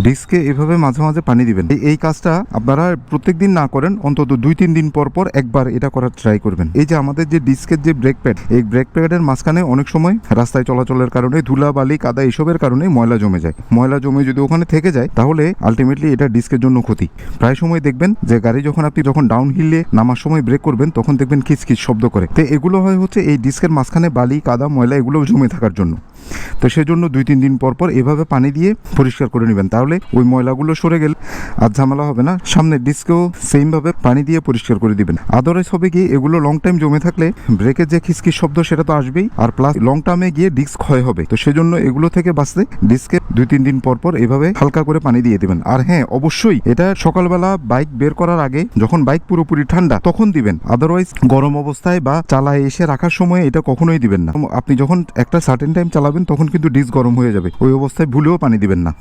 ডিস্কে এভাবে মাঝে মাঝে পানি দিবেন। এই- কাজটা আপনারা প্রত্যেকদিন না করেন, অন্তত দুই তিন দিন পর পর একবার এটা করার ট্রাই করবেন। এই যে আমাদের যে ডিস্কের যে ব্রেক প্যাড এই ব্রেক প্যাডের মাঝখানে অনেক সময় রাস্তায় চলাচলের কারণে ধুলা, বালি, কাদা এসবের কারণে ময়লা জমে যায়। ময়লা জমে যদি ওখানে থেকে যায়, তাহলে আলটিমেটলি এটা ডিস্কের জন্য ক্ষতি। প্রায় সময় দেখবেন যে গাড়ি যখন আপনি যখন ডাউন হিলে নামার সময় ব্রেক করবেন, তখন দেখবেন খিচখিচ শব্দ করে। তো এগুলো হয় হচ্ছে এই ডিস্কের মাঝখানে বালি, কাদা, ময়লা এগুলো জমে থাকার জন্য। তো সেজন্য দুই, তিন দিন পর পর এভাবে পানি দিয়ে পরিষ্কার করে নেবেন। তাহলে ওই ময়লাগুলো সরে গেলে আর ঝামেলা হবে না। সামনের ডিস্কেও সেমভাবে পানি দিয়ে পরিষ্কার করে দিবেন। আদারওয়াইজ হবে কি, এগুলো লং টাইম জমে থাকলে ব্রেকের যে খিসখিস শব্দ সেটা তো আসবেই। আর প্লাস লং টার্মে গিয়ে ডিস্ক ক্ষয় হবে। তো সেজন্য এগুলো থেকে বাঁচতে ডিস্কে দুই, তিন দিন পর পর এভাবে হালকা করে পানি দিয়ে দিবেন। আর হ্যাঁ অবশ্যই এটা সকালবেলা বাইক বের করার আগে যখন বাইক পুরোপুরি ঠান্ডা তখন দিবেন। আদারওয়াইজ গরম অবস্থায় বা চালায় এসে রাখার সময় এটা কখনোই দিবেন না। আপনি যখন একটা সার্টেন টাইম চালাবেন তখন কিন্তু ডিস গরম হয়ে যাবে। ওই অবস্থায় ভুলেও পানি দিবেন না।